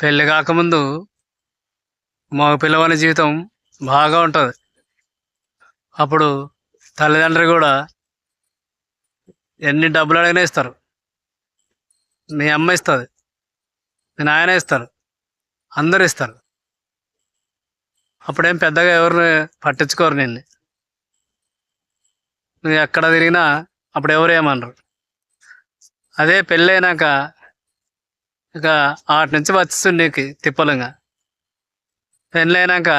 పెళ్ళి కాకముందు మగ పిల్లవాని జీవితం బాగా ఉంటుంది. అప్పుడు తల్లిదండ్రులు కూడా ఎన్ని డబ్బులు అడిగినా ఇస్తారు. మీ అమ్మ ఇస్తుంది మీ నాయన ఇస్తారు అందరు ఇస్తారు. అప్పుడేం పెద్దగా ఎవరిని పట్టించుకోరు నిన్ను. నువ్వు ఎక్కడ తిరిగినా అప్పుడు ఎవరు ఏమనరు. అదే పెళ్ళైనాక ఇక ఆటి నుంచి వచ్చిస్తుంది నీకు తిప్పలుగా. పెళ్ళైనాక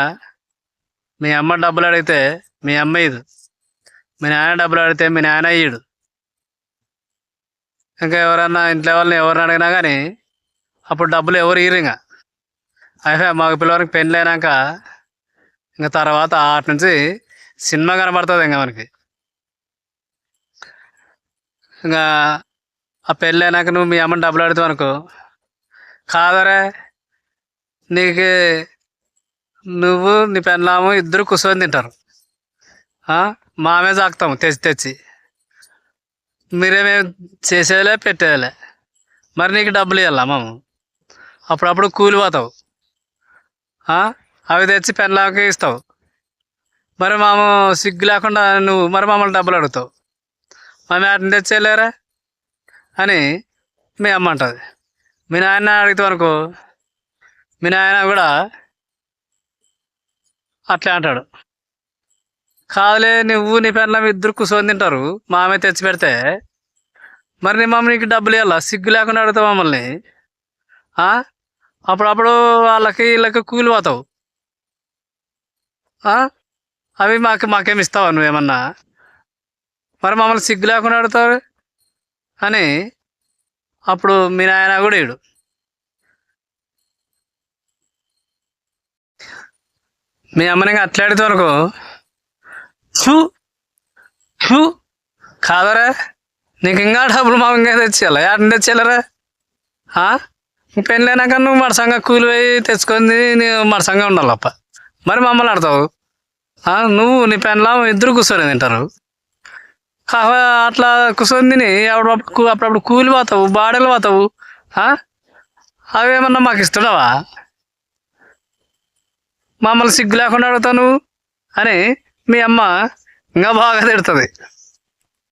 మీ అమ్మ డబ్బులు అడిగితే మీ అమ్మ ఇదు మీ నాయన డబ్బులు అడిగితే మీ నాయన ఇయ్యడు. ఇంకా ఎవరన్నా ఇంట్లో వాళ్ళని ఎవరిని అడిగినా కానీ అప్పుడు డబ్బులు ఎవరు ఇయ్యరు ఇంకా. అయితే మాకు పిల్లవారికి పెళ్ళైనాక ఇంకా తర్వాత ఆటి నుంచి సినిమా కనబడుతుంది ఇంకా మనకి. ఇంకా ఆ పెళ్ళైనాక నువ్వు మీ అమ్మని డబ్బులు అడుగుతావు అనుకో కాదరే నీకు నువ్వు నీ పెన్నాము ఇద్దరు కూర్చొని తింటారు. మామే తాకుతాము తెచ్చి తెచ్చి. మీరేమేం చేసేలే పెట్టేయాలే. మరి నీకు డబ్బులు ఇవ్వాలా మాము? అప్పుడప్పుడు కూలిపోతావు అవి తెచ్చి పెళ్ళాకి ఇస్తావు. మరి మాము సిగ్గు లేకుండా నువ్వు మరి మమ్మల్ని డబ్బులు అడుగుతావు. మేము వాటిని తెచ్చేయలేరా అని మీ అమ్మ అంటుంది. మీ నాయన అడిగితే అనుకో మీ నాయన కూడా అట్లే అంటాడు. కాదులే నువ్వు నీ పెళ్ళం ఇద్దరు కూర్చొని తింటారు మామే తెచ్చి పెడితే. మరి నీ మమ్మీ నీకు డబ్బులు ఇవ్వాలా? సిగ్గు లేకుండా అడుగుతావు మమ్మల్ని? అప్పుడప్పుడు వాళ్ళకి వీళ్ళకి కూలి పోతావు. అవి మాకు మాకేమి ఇస్తావా నువ్వేమన్నా? మరి మమ్మల్ని సిగ్గు లేకుండా అడుగుతావు అని అప్పుడు మీ నాయన కూడా ఇడు. మీ అమ్మని అట్లాడితే వరకు చూ చూ కాదరా? నీకు ఇంకా డబ్బులు మా ఇంకా తెచ్చేయాలా ఎక్కడ తెచ్చేయాలరా అయినాక నువ్వు మడసంగా కూలి పోయి తెచ్చుకొని నువ్వు మడసంగా ఉండాలప్ప. మరి మమ్మల్ని ఆడతావు? నువ్వు నీ పెళ్ళం ఇద్దరు కూర్చొని తింటారు. అట్లా కూర్చొని తిని అప్పుడప్పుడు అప్పుడప్పుడు కూలి పోతావు బాడలు పోతావు అవేమన్నా మాకు ఇస్తున్నావా? మమ్మల్ని సిగ్గు లేకుండా అడుగుతావు అని మీ అమ్మ ఇంకా బాగా తిడుతుంది.